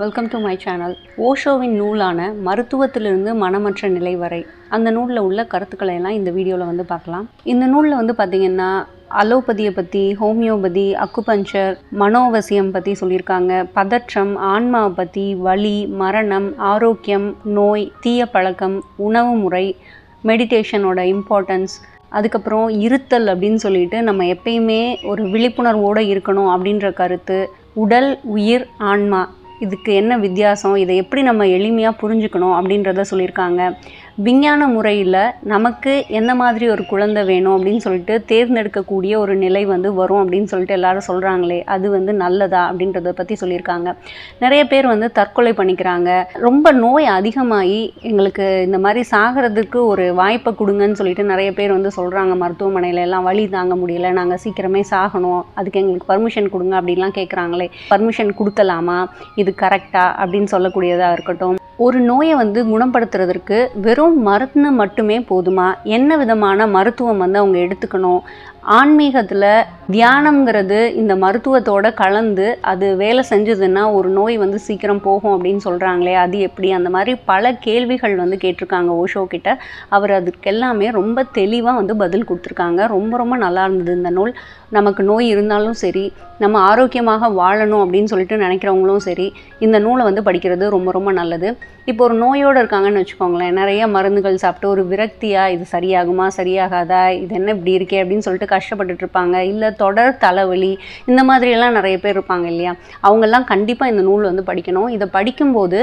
Welcome to my channel ஓஷோவின் நூலான மருத்துவத்திலிருந்து மனமற்ற நிலை வரை. அந்த நூலில் உள்ள கருத்துக்களை எல்லாம் இந்த வீடியோவில் வந்து பார்க்கலாம். இந்த நூலில் வந்து பார்த்திங்கன்னா அலோபதியை பற்றி ஹோமியோபதி அக்குபஞ்சர் மனோவசியம் பற்றி சொல்லியிருக்காங்க. பதற்றம் ஆன்மாவை பற்றி வலி மரணம் ஆரோக்கியம் நோய் தீய பழக்கம் உணவு முறை மெடிடேஷனோட இம்பார்ட்டன்ஸ் அதுக்கப்புறம் இருத்தல் அப்படின்னு சொல்லிட்டு நம்ம எப்பயுமே ஒரு விழிப்புணர்வோடு இருக்கணும் அப்படின்ற கருத்து உடல் உயிர் ஆன்மா இதுக்கு என்ன வித்தியாசம்? இதை எப்படி நம்ம எளிமையாக புரிஞ்சுக்கணும் அப்படின்றத சொல்லியிருக்காங்க. விஞ்ஞான முறையில் நமக்கு எந்த மாதிரி ஒரு குழந்தை வேணும் அப்படின்னு சொல்லிட்டு தேர்ந்தெடுக்கக்கூடிய ஒரு நிலை வந்து வரும் அப்படின்னு சொல்லிட்டு எல்லாரும் சொல்கிறாங்களே அது வந்து நல்லதா அப்படின்றத பற்றி சொல்லியிருக்காங்க. நிறைய பேர் வந்து தற்கொலை பண்ணிக்கிறாங்க. ரொம்ப நோய் அதிகமாகி எங்களுக்கு இந்த மாதிரி சாகிறதுக்கு ஒரு வாய்ப்பை கொடுங்கன்னு சொல்லிட்டு நிறைய பேர் வந்து சொல்கிறாங்க மருத்துவமனையில எல்லாம் வழி தாங்க முடியல நாங்கள் சீக்கிரமே சாகணும் அதுக்கு எங்களுக்கு பர்மிஷன் கொடுங்க அப்படின்லாம் கேட்குறாங்களே பர்மிஷன் கொடுக்கலாமா? இது கரெக்டா அப்படின்னு சொல்லக்கூடியதாக இருக்கட்டும். ஒரு நோயை வந்து குணப்படுத்துறதற்கு வெறும் மருந்து மட்டுமே போதுமா? என்ன விதமான மருத்துவம் வந்து அவங்க எடுத்துக்கணும்? ஆன்மீகத்தில் தியானம்ங்கிறது இந்த மருத்துவத்தோட கலந்து அது வேலை செஞ்சதுன்னா ஒரு நோய் வந்து சீக்கிரம் போகும் அப்படின்னு சொல்கிறாங்களே அது எப்படி? அந்த மாதிரி பல கேள்விகள் வந்து கேட்டிருக்காங்க ஓஷோ கிட்ட. அவர் அதுக்கு எல்லாமே ரொம்ப தெளிவாக வந்து பதில் கொடுத்துருக்காங்க. ரொம்ப ரொம்ப நல்லா இருந்தது இந்த நூல். நமக்கு நோய் இருந்தாலும் சரி நம்ம ஆரோக்கியமாக வாழணும் அப்படின்னு சொல்லிட்டு நினைக்கிறவங்களும் சரி இந்த நூலை வந்து படிக்கிறது ரொம்ப ரொம்ப நல்லது. இப்போ ஒரு நோயோடு இருக்காங்கன்னு வச்சுக்கோங்களேன் நிறைய மருந்துகள் சாப்பிட்டு ஒரு விரக்தியாக இது சரியாகுமா சரியாகாதா இது என்ன இப்படி இருக்கே அப்படின்னு சொல்லிட்டு கஷ்டப்பட்டுட்டு இருப்பாங்க இல்லை தொடர் தலைவலி இந்த மாதிரியெல்லாம் நிறைய பேர் இருப்பாங்க இல்லையா? அவங்கெல்லாம் கண்டிப்பாக இந்த நூல் வந்து படிக்கணும். இதை படிக்கும்போது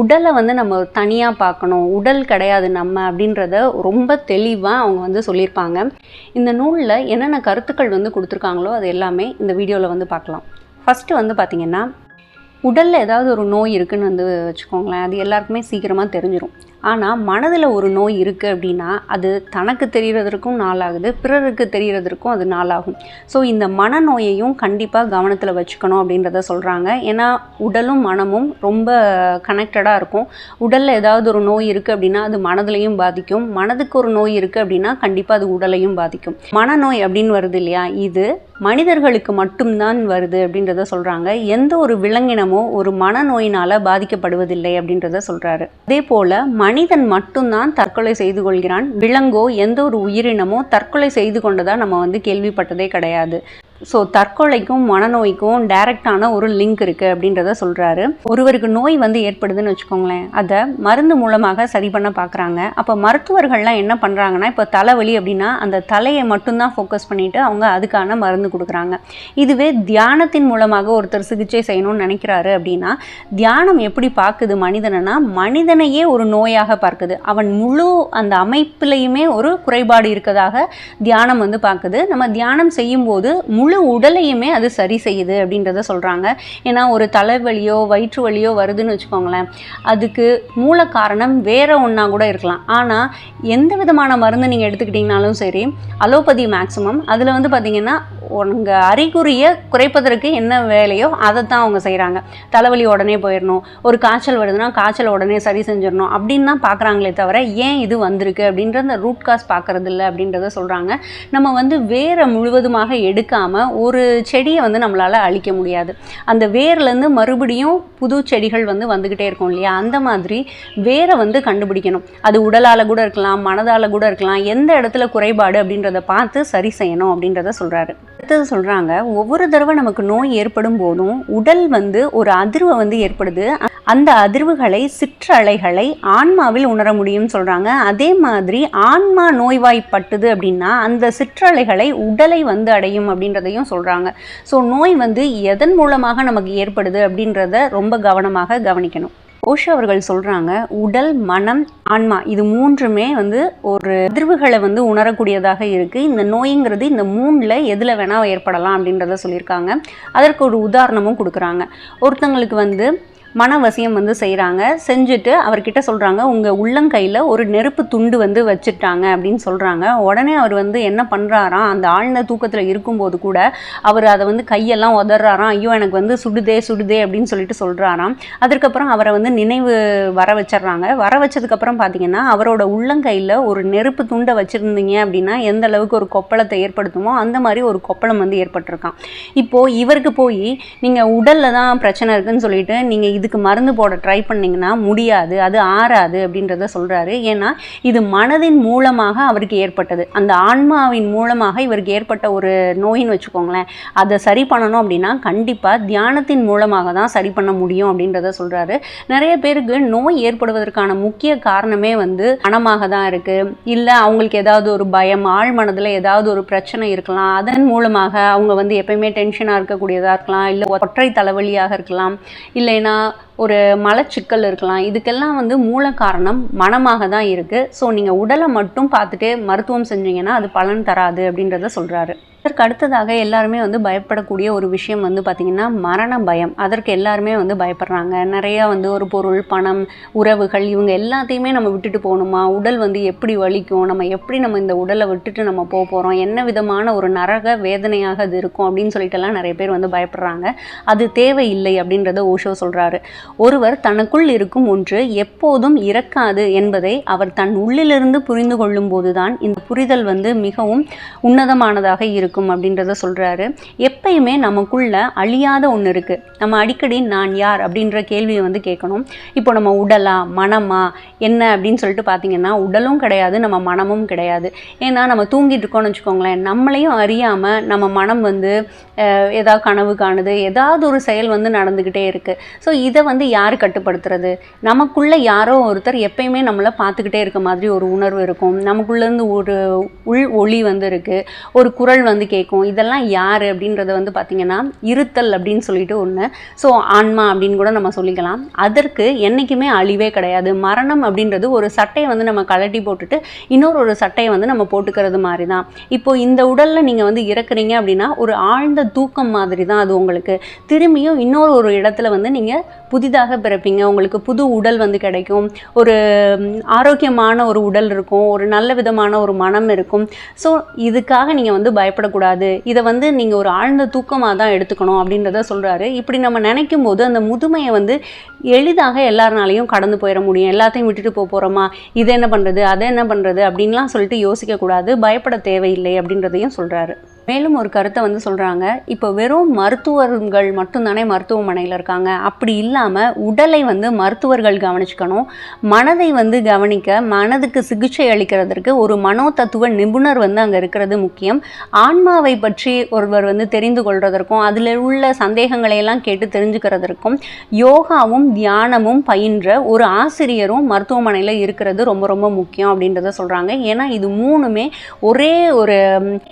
உடலை வந்து நம்ம தனியாக பார்க்கணும். உடல் கிடையாது நம்ம அப்படின்றத ரொம்ப தெளிவாக அவங்க வந்து சொல்லியிருப்பாங்க. இந்த நூலில் என்னென்ன கருத்துக்கள் வந்து கொடுத்துருக்காங்களோ அது எல்லாமே இந்த வீடியோவில் வந்து பார்க்கலாம். ஃபஸ்ட்டு வந்து பார்த்திங்கன்னா உடலில் ஏதாவது ஒரு நோய் இருக்குன்னு வந்து வச்சுக்கோங்களேன். அது எல்லாருக்குமே சீக்கிரமாக தெரிஞ்சிடும் ஆனால் மனதில் ஒரு நோய் இருக்குது அப்படின்னா அது தனக்கு தெரிகிறதற்கும் நாளாகுது பிறருக்கு தெரிகிறதற்கும் அது நாளாகும். ஸோ இந்த மனநோயையும் கண்டிப்பாக கவனத்தில் வச்சுக்கணும் அப்படின்றத சொல்கிறாங்க ஏன்னா உடலும் மனமும் ரொம்ப கனெக்டடாக இருக்கும். உடலில் ஏதாவது ஒரு நோய் இருக்குது அப்படின்னா அது மனதிலையும் பாதிக்கும். மனதுக்கு ஒரு நோய் இருக்குது அப்படின்னா கண்டிப்பாக அது உடலையும் பாதிக்கும். மனநோய் அப்படின்னு வருது இல்லையா? இது மனிதர்களுக்கு மட்டும்தான் வருது அப்படின்றத சொல்கிறாங்க எந்த ஒரு விலங்கினமோ ஒரு மனநோயினால் பாதிக்கப்படுவதில்லை அப்படின்றத சொல்கிறாரு அதே போல் மனிதன் மட்டும்தான் தற்கொலை செய்து கொள்கிறான். விலங்கோ எந்த ஒரு உயிரினமோ தற்கொலை செய்து கொண்டதாக நம்ம வந்து கேள்விப்பட்டதே கிடையாது. ஸோ தற்கொலைக்கும் மனநோய்க்கும் டைரக்டான ஒரு லிங்க் இருக்குது அப்படின்றத சொல்கிறாரு ஒருவருக்கு நோய் வந்து ஏற்படுதுன்னு வச்சுக்கோங்களேன். அதை மருந்து மூலமாக சரி பண்ண பார்க்குறாங்க அப்போ மருத்துவர்கள்லாம் என்ன பண்ணுறாங்கன்னா இப்போ தலைவலி அப்படின்னா அந்த தலையை மட்டும்தான் ஃபோக்கஸ் பண்ணிவிட்டு அவங்க அதுக்கான மருந்து கொடுக்குறாங்க. இதுவே தியானத்தின் மூலமாக ஒருத்தர் சிகிச்சை செய்யணும்னு நினைக்கிறாரு அப்படின்னா தியானம் எப்படி பார்க்குது மனிதனா மனிதனையே ஒரு நோயாக பார்க்குது. அவன் முழு அந்த அமைப்பிலையுமே ஒரு குறைபாடு இருக்கதாக தியானம் வந்து பார்க்குது. நம்ம தியானம் செய்யும்போது முழு முழு உடலையுமே அது சரி செய்யுது அப்படின்றத சொல்கிறாங்க ஏன்னா ஒரு தலைவலியோ வயிற்று வலியோ வருதுன்னு வச்சுக்கோங்களேன். அதுக்கு மூல காரணம் வேற ஒன்றா கூட இருக்கலாம். ஆனால் எந்த விதமான மருந்து நீங்கள் எடுத்துக்கிட்டிங்கனாலும் சரி அலோபதி மேக்ஸிமம். அதில் வந்து பார்த்திங்கன்னா உங்கள் அறிகுறியை குறைப்பதற்கு என்ன வேலையோ அதை தான் அவங்க செய்கிறாங்க தலைவலி உடனே போயிடணும். ஒரு காய்ச்சல் வருதுன்னா காய்ச்சல் உடனே சரி செஞ்சிடணும் அப்படின்னு தான் பார்க்குறாங்களே தவிர ஏன் இது வந்திருக்கு அப்படின்ற அந்த ரூட் காஸ் பார்க்குறது இல்லை அப்படின்றத சொல்கிறாங்க நம்ம வந்து வேரை முழுவதுமாக எடுக்காமல் ஒரு செடியை வந்து நம்மளால் அழிக்க முடியாது. அந்த வேர்லேருந்து மறுபடியும் புது செடிகள் வந்து வந்துக்கிட்டே இருக்கும் இல்லையா? அந்த மாதிரி வேரை வந்து கண்டுபிடிக்கணும். அது உடலால் கூட இருக்கலாம் மனதால் கூட இருக்கலாம் எந்த இடத்துல குறைபாடு அப்படின்றத பார்த்து சரி செய்யணும் அப்படின்றத சொல்கிறாரு அடுத்தது சொல்கிறாங்க ஒவ்வொரு தடவை நமக்கு நோய் ஏற்படும் போதும் உடல் வந்து ஒரு அதிர்வை வந்து ஏற்படுது. அந்த அதிர்வுகளை சிற்றலைகளை ஆன்மாவில் உணர முடியும்னு சொல்கிறாங்க அதே மாதிரி ஆன்மா நோய்வாய்ப்பட்டது அப்படின்னா அந்த சிற்றலைகளை உடலை வந்து அடையும் அப்படின்றதையும் சொல்கிறாங்க ஸோ நோய் வந்து எதன் மூலமாக நமக்கு ஏற்படுது அப்படின்றத ரொம்ப கவனமாக கவனிக்கணும். ஓஷோ அவர்கள் சொல்கிறாங்க உடல் மனம் ஆன்மா இது மூன்றுமே வந்து ஒரு அதிர்வுகளை வந்து உணரக்கூடியதாக இருக்குது இந்த நோய்ங்கிறது இந்த மூணில் எதில் வேணால் ஏற்படலாம் அப்படின்றத சொல்லியிருக்காங்க. அதற்கு ஒரு உதாரணமும் கொடுக்குறாங்க. ஒருத்தங்களுக்கு வந்து மனவசியம் வந்து செய்கிறாங்க செஞ்சுட்டு அவர்கிட்ட சொல்கிறாங்க உங்கள் உள்ளங்கையில் ஒரு நெருப்பு துண்டு வந்து வச்சுட்டாங்க அப்படின்னு சொல்கிறாங்க உடனே அவர் வந்து என்ன பண்ணுறாராம் அந்த ஆழ்ந்த தூக்கத்தில் இருக்கும்போது கூட அவர் அதை வந்து கையெல்லாம் உதறாராம். ஐயோ எனக்கு வந்து சுடுதே சுடுதே அப்படின்னு சொல்லிட்டு சொல்கிறாராம் அதற்கப்புறம் அவரை வந்து நினைவு வர வச்சிடுறாங்க. வர வச்சதுக்கப்புறம் பார்த்தீங்கன்னா அவரோட உள்ளங்கையில் ஒரு நெருப்பு துண்டை வச்சுருந்தீங்க அப்படின்னா எந்த அளவுக்கு ஒரு கொப்பளத்தை ஏற்படுத்துமோ அந்த மாதிரி ஒரு கொப்பளம் வந்து ஏற்பட்டிருக்கான் இப்போது இவருக்கு போய் நீங்கள் உடலில் தான் பிரச்சனை இருக்குதுன்னு சொல்லிட்டு நீங்கள் இதுக்கு மருந்து போட ட்ரை பண்ணிங்கன்னா முடியாது அது ஆறாது அப்படின்றத சொல்கிறாரு ஏன்னா இது மனதின் மூலமாக அவருக்கு ஏற்பட்டது. அந்த ஆன்மாவின் மூலமாக இவருக்கு ஏற்பட்ட ஒரு நோயின்னு வச்சுக்கோங்களேன். அதை சரி பண்ணணும் அப்படின்னா கண்டிப்பாக தியானத்தின் மூலமாக தான் சரி பண்ண முடியும் அப்படின்றத சொல்கிறாரு நிறைய பேருக்கு நோய் ஏற்படுவதற்கான முக்கிய காரணமே வந்து மனமாக தான் இருக்குது இல்லை அவங்களுக்கு ஏதாவது ஒரு பயம் ஆழ் மனதில் ஏதாவது ஒரு பிரச்சனை இருக்கலாம். அதன் மூலமாக அவங்க வந்து எப்பயுமே டென்ஷனாக இருக்கக்கூடியதாக இருக்கலாம். இல்லை ஒற்றை தலைவலியாக இருக்கலாம். இல்லைன்னா 了。ஒரு மலச்சிக்கல் இருக்கலாம். இதுக்கெல்லாம் வந்து மூல காரணம் மனமாக தான் இருக்குது ஸோ நீங்கள் உடலை மட்டும் பார்த்துட்டு மருத்துவம் செஞ்சீங்கன்னா அது பலன் தராது அப்படின்றத சொல்கிறாரு அதற்கு அடுத்ததாக எல்லாருமே வந்து பயப்படக்கூடிய ஒரு விஷயம் வந்து பார்த்திங்கன்னா மரண பயம். அதற்கு எல்லாருமே வந்து பயப்படுறாங்க. நிறையா வந்து ஒரு பொருள் பணம் உறவுகள் இவங்க எல்லாத்தையுமே நம்ம விட்டுட்டு போகணுமா? உடல் வந்து எப்படி வலிக்கும்? நம்ம எப்படி நம்ம இந்த உடலை விட்டுட்டு நம்ம போக போகிறோம் என்ன விதமான ஒரு நரக வேதனையாக அது இருக்கும் அப்படின்னு சொல்லிட்டுலாம் நிறைய பேர் வந்து பயப்படுறாங்க. அது தேவையில்லை அப்படின்றத ஓஷோ சொல்கிறாரு ஒருவர் தனக்குள் இருக்கும் ஒன்று எப்போதும் இறக்காது என்பதை அவர் தன் உள்ளிலிருந்து புரிந்து கொள்ளும் போதுதான் இந்த புரிதல் வந்து மிகவும் உன்னதமானதாக இருக்கும் அப்படின்றத சொல்கிறாரு எப்பயுமே நமக்குள்ள அழியாத ஒன்று இருக்குது நம்ம அடிக்கடி நான் யார் அப்படின்ற கேள்வியை வந்து கேட்கணும். இப்போ நம்ம உடலா மனமா என்ன அப்படின்னு சொல்லிட்டு பார்த்தீங்கன்னா உடலும் கிடையாது நம்ம மனமும் கிடையாது. ஏன்னா நம்ம தூங்கிட்டு இருக்கோம்னு வச்சுக்கோங்களேன் நம்மளையும் அறியாமல் நம்ம மனம் வந்து ஏதாவது கனவு காணுது ஏதாவது ஒரு செயல் வந்து நடந்துக்கிட்டே இருக்குது ஸோ இதை வந்து யார் கட்டுப்படுத்துறது? நமக்குள்ளே யாரோ ஒருத்தர் எப்பயுமே நம்மளை பார்த்துக்கிட்டே இருக்க மாதிரி ஒரு உணர்வு இருக்கும். நமக்குள்ளேருந்து ஒரு உள் ஒளி வந்து இருக்குது ஒரு குரல் வந்து கேட்கும் இதெல்லாம் யார் அப்படின்றத வந்து பார்த்திங்கன்னா இருத்தல் அப்படின்னு சொல்லிட்டு ஒன்று ஸோ ஆன்மா அப்படின்னு கூட நம்ம சொல்லிக்கலாம். அதற்கு என்றைக்குமே அழிவே கிடையாது. மரணம் அப்படின்றது ஒரு சட்டையை வந்து நம்ம கழட்டி போட்டுட்டு இன்னொரு ஒரு சட்டையை வந்து நம்ம போட்டுக்கிறது மாதிரி தான் இப்போ இந்த உடலில் நீங்கள் வந்து இறக்குறீங்க அப்படின்னா ஒரு ஆழ்ந்த தூக்கம் மாதிரி தான் அது உங்களுக்கு. திரும்பியும் இன்னொரு ஒரு இடத்துல வந்து நீங்கள் புதிதாக பிறப்பீங்க. உங்களுக்கு புது உடல் வந்து கிடைக்கும். ஒரு ஆரோக்கியமான ஒரு உடல் இருக்கும். ஒரு நல்ல விதமான ஒரு மனம் இருக்கும். ஸோ இதுக்காக நீங்கள் வந்து பயப்படக்கூடாது. இதை வந்து நீங்கள் ஒரு ஆழ்ந்த தூக்கமாக தான் எடுத்துக்கணும் அப்படின்றத சொல்கிறாரு இப்படி நம்ம நினைக்கும் போது அந்த முதுமையை வந்து எளிதாக எல்லாருனாலையும் கடந்து போயிட முடியும். எல்லாத்தையும் விட்டுட்டு போக போகிறோமா இதை என்ன பண்ணுறது அதை என்ன பண்ணுறது அப்படின்லாம் சொல்லிட்டு யோசிக்கக்கூடாது. பயப்பட தேவையில்லை அப்படின்றதையும் சொல்கிறாரு மேலும் ஒரு கருத்தை வந்து சொல்கிறாங்க இப்போ வெறும் மருத்துவர்கள் மட்டும்தானே மருத்துவமனையில் இருக்காங்க. அப்படி இல்லாமல் உடலை வந்து மருத்துவர்கள் கவனிச்சுக்கணும். மனதை வந்து கவனிக்க மனதுக்கு சிகிச்சை அளிக்கிறதற்கு ஒரு மனோதத்துவ நிபுணர் வந்து அங்கே இருக்கிறது முக்கியம். ஆன்மாவை பற்றி ஒருவர் வந்து தெரிந்து கொள்வதற்கும் அதில் உள்ள சந்தேகங்களை எல்லாம் கேட்டு தெரிஞ்சுக்கிறதற்கும் யோகாவும் தியானமும் பயின்ற ஒரு ஆசிரியரும் மருத்துவமனையில் இருக்கிறது ரொம்ப ரொம்ப முக்கியம் அப்படின்றத சொல்கிறாங்க ஏன்னா இது மூணுமே ஒரே ஒரு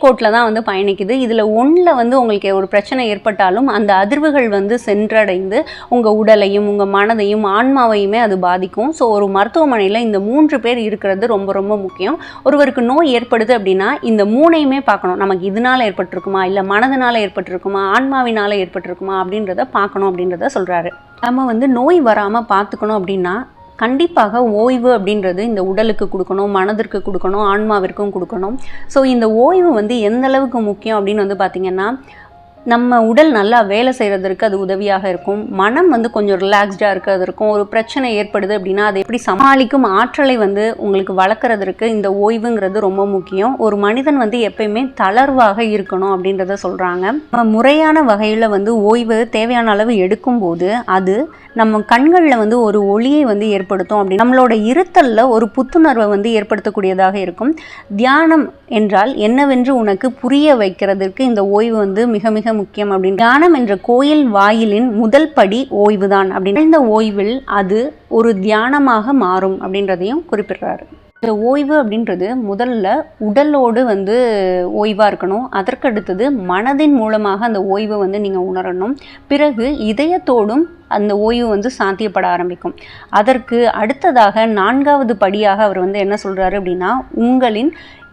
கோட்டில் தான் வந்து பயன் பயணிக்குது. இதில் ஒன்றில் வந்து உங்களுக்கு ஒரு பிரச்சனை ஏற்பட்டாலும் அந்த அதிர்வுகள் வந்து சென்றடைந்து உங்கள் உடலையும் உங்கள் மனதையும் ஆன்மாவையுமே அது பாதிக்கும். ஸோ ஒரு மருத்துவமனையில் இந்த மூன்று பேர் இருக்கிறது ரொம்ப ரொம்ப முக்கியம். ஒருவருக்கு நோய் ஏற்படுது அப்படின்னா இந்த மூணையுமே பார்க்கணும். நமக்கு இதனால் ஏற்பட்டிருக்குமா? இல்லை மனதினால் ஏற்பட்டிருக்குமா? ஆன்மாவினால் ஏற்பட்டிருக்குமா? அப்படின்றத பார்க்கணும் அப்படின்றத சொல்கிறாரு நம்ம வந்து நோய் வராமல் பார்த்துக்கணும் அப்படின்னா கண்டிப்பாக ஓய்வு அப்படின்றது இந்த உடலுக்கு கொடுக்கணும் மனதிற்கு கொடுக்கணும் ஆன்மாவிற்கும் கொடுக்கணும். ஸோ இந்த ஓய்வு வந்து எந்த அளவுக்கு முக்கியம் அப்படின்னு வந்து பார்த்திங்கன்னா நம்ம உடல் நல்லா வேலை செய்கிறதற்கு அது உதவியாக இருக்கும். மனம் வந்து கொஞ்சம் ரிலாக்ஸ்டாக இருக்கிறதுக்கும் ஒரு பிரச்சனை ஏற்படுது அப்படின்னா அதை எப்படி சமாளிக்கும்? ஆற்றலை வந்து உங்களுக்கு வளர்க்குறதற்கு இந்த ஓய்வுங்கிறது ரொம்ப முக்கியம். ஒரு மனிதன் வந்து எப்பயுமே தளர்வாக இருக்கணும் அப்படின்றத சொல்கிறாங்க முறையான வகையில் வந்து ஓய்வு தேவையான அளவு எடுக்கும்போது அது நம்ம கண்களில் வந்து ஒரு ஒளியை வந்து ஏற்படுத்தும் அப்படி நம்மளோட இருத்தலில் ஒரு புத்துணர்வை வந்து ஏற்படுத்தக்கூடியதாக இருக்கும். தியானம் என்றால் என்னவென்று உனக்கு புரிய வைக்கிறதுக்கு இந்த ஓய்வு வந்து மிக மிக முக்கியம் அப்படின்னு. தியானம் என்ற கோயில் வாயிலின் முதல் படி ஓய்வுதான் அப்படின்னு. இந்த ஓய்வில் அது ஒரு தியானமாக மாறும் அப்படின்றதையும் குறிப்பிடுறாரு. இந்த ஓய்வு அப்படின்றது முதல்ல உடலோடு வந்து ஓய்வாக இருக்கணும். அதற்கடுத்தது மனதின் மூலமாக அந்த ஓய்வை வந்து நீங்கள் உணரணும். பிறகு இதயத்தோடும் அந்த ஓய்வு வந்து சாத்தியப்பட ஆரம்பிக்கும். அதற்கு அடுத்ததாக நான்காவது படியாக அவர் வந்து என்ன சொல்கிறாரு அப்படின்னா உங்களின்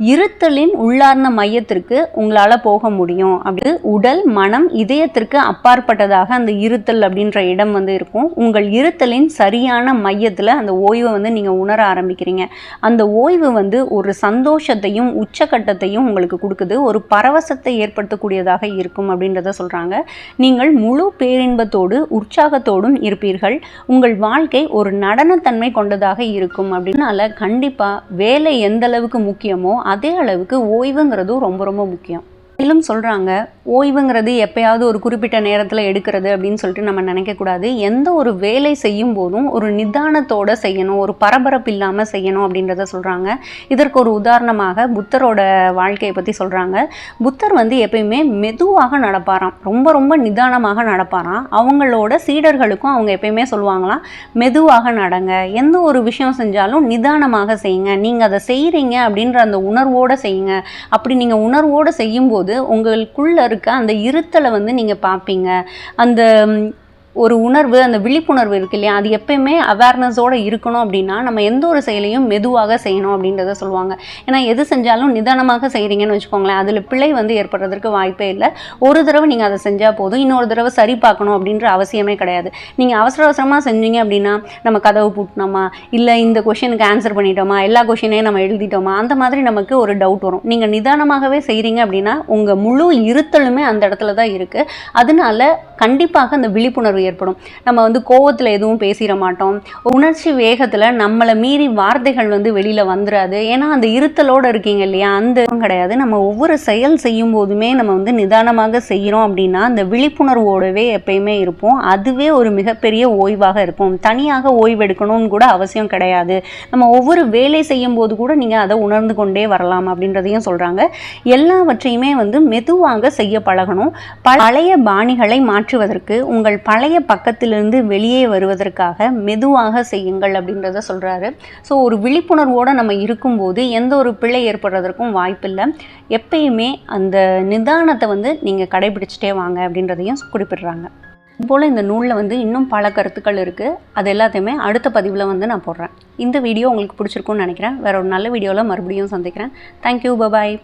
இருத்தலின் உள்ளார்ந்த மையத்திற்கு உங்களால் போக முடியும். அப்படி உடல் மனம் இதயத்திற்கு அப்பாற்பட்டதாக அந்த இருத்தல் அப்படின்ற இடம் வந்து இருக்கும். உங்கள் இருத்தலின் சரியான மையத்தில் அந்த ஓய்வை வந்து நீங்கள் உணர ஆரம்பிக்கிறீங்க. அந்த ஓய்வு வந்து ஒரு சந்தோஷத்தையும் உச்சக்கட்டத்தையும் உங்களுக்கு கொடுக்குது. ஒரு பரவசத்தை ஏற்படுத்தக்கூடியதாக இருக்கும் அப்படின்றத சொல்கிறாங்க நீங்கள் முழு பேரின்பத்தோடு உற்சாகத்தோடும் இருப்பீர்கள். உங்கள் வாழ்க்கை ஒரு நடனத்தன்மை கொண்டதாக இருக்கும். அப்படின்னால கண்டிப்பாக வேலை எந்த அளவுக்கு முக்கியமோ அதே அளவுக்கு ஓய்வுங்கிறதும் ரொம்ப ரொம்ப முக்கியம். மேலும் சொல்கிறாங்க ஓய்வுங்கிறது எப்பயாவது ஒரு குறிப்பிட்ட நேரத்தில் எடுக்கிறது அப்படின்னு சொல்லிட்டு நம்ம நினைக்கக்கூடாது. எந்த ஒரு வேலை செய்யும் போதும் ஒரு நிதானத்தோட செய்யணும் ஒரு பரபரப்பு இல்லாமல் செய்யணும் அப்படின்றத சொல்கிறாங்க இதற்கு ஒரு உதாரணமாக புத்தரோட வாழ்க்கையை பற்றி சொல்கிறாங்க புத்தர் வந்து எப்பயுமே மெதுவாக நடப்பாராம். ரொம்ப ரொம்ப நிதானமாக நடப்பாராம். அவங்களோட சீடர்களுக்கும் அவங்க எப்பயுமே சொல்லுவாங்களாம் மெதுவாக நடங்க. எந்த ஒரு விஷயம் செஞ்சாலும் நிதானமாக செய்யுங்க. நீங்கள் அதை செய்கிறீங்க அப்படின்ற அந்த உணர்வோடு செய்யுங்க. அப்படி நீங்கள் உணர்வோடு செய்யும்போது உங்களுக்குள்ள இருக்க அந்த இருத்தலை வந்து நீங்கள் பார்ப்பீங்க. அந்த ஒரு உணர்வு அந்த விழிப்புணர்வு இருக்கு இல்லையா? அது எப்பயுமே அவேர்னஸோடு இருக்கணும் அப்படின்னா நம்ம எந்த ஒரு செயலையும் மெதுவாக செய்யணும் அப்படின்றத சொல்லுவாங்க. ஏன்னா எது செஞ்சாலும் நிதானமாக செய்கிறீங்கன்னு வச்சுக்கோங்களேன். அதில் பிழை வந்து ஏற்படுறதுக்கு வாய்ப்பே இல்லை. ஒரு தடவை நீங்கள் அதை செஞ்சால் போதும். இன்னொரு தடவை சரி பார்க்கணும் அப்படின்ற அவசியமே கிடையாது. நீங்கள் அவசர அவசரமாக செஞ்சீங்க அப்படின்னா நம்ம கதவு பூட்டினோமா? இல்லை இந்த கொஷனுக்கு ஆன்சர் பண்ணிட்டோமா? எல்லா கொஷினையும் நம்ம எழுதிட்டோமா? அந்த மாதிரி நமக்கு ஒரு டவுட் வரும். நீங்கள் நிதானமாகவே செய்கிறீங்க அப்படின்னா உங்கள் முழு இருத்தலுமே அந்த இடத்துல தான் இருக்குது அதனால கண்டிப்பாக அந்த விழிப்புணர்வு ஏற்படும். நம்ம வந்து கோவத்தில் எதுவும் பேசிட மாட்டோம். உணர்ச்சி வேகத்தில் நம்மளை மீறி வார்த்தைகள் வந்து வெளியில் வந்துடாது ஏன்னா அந்த இருத்தலோடு இருக்கீங்க இல்லையா? அந்த கிடையாது. நம்ம ஒவ்வொரு செயல் செய்யும் போதுமே நம்ம வந்து நிதானமாக செய்கிறோம் அப்படின்னா அந்த விழிப்புணர்வோடவே எப்பயுமே இருப்போம். அதுவே ஒரு மிகப்பெரிய ஓய்வாக இருக்கும் தனியாக ஓய்வெடுக்கணும்னு கூட அவசியம் கிடையாது. நம்ம ஒவ்வொரு வேலை செய்யும் போது கூட நீங்கள் அதை உணர்ந்து கொண்டே வரலாம் அப்படின்றதையும் சொல்கிறாங்க எல்லாவற்றையுமே வந்து மெதுவாக செய்ய பழகணும். பழைய பாணிகளை மாற்றுவதற்கு உங்கள் பழைய பக்கத்திலிருந்து வெளியே வருவதற்காக மெதுவாக செய்யுங்கள் அப்படின்றத சொல்கிறாரு ஸோ ஒரு விழிப்புணர்வோடு நம்ம இருக்கும்போது எந்த ஒரு பிழை ஏற்படுறதற்கும் வாய்ப்பில்லை. எப்பயுமே அந்த நிதானத்தை வந்து நீங்கள் கடைபிடிச்சிட்டே வாங்க அப்படின்றதையும் குறிப்பிடுறாங்க. போல் இந்த நூலில் வந்து இன்னும் பல கருத்துக்கள் இருக்குது அது எல்லாத்தையுமே அடுத்த பதிவில் வந்து நான் போடுறேன். இந்த வீடியோ உங்களுக்கு பிடிச்சிருக்கும்னு நினைக்கிறேன். வேற ஒரு நல்ல வீடியோவில் மறுபடியும் சந்திக்கிறேன். Thank you bye bye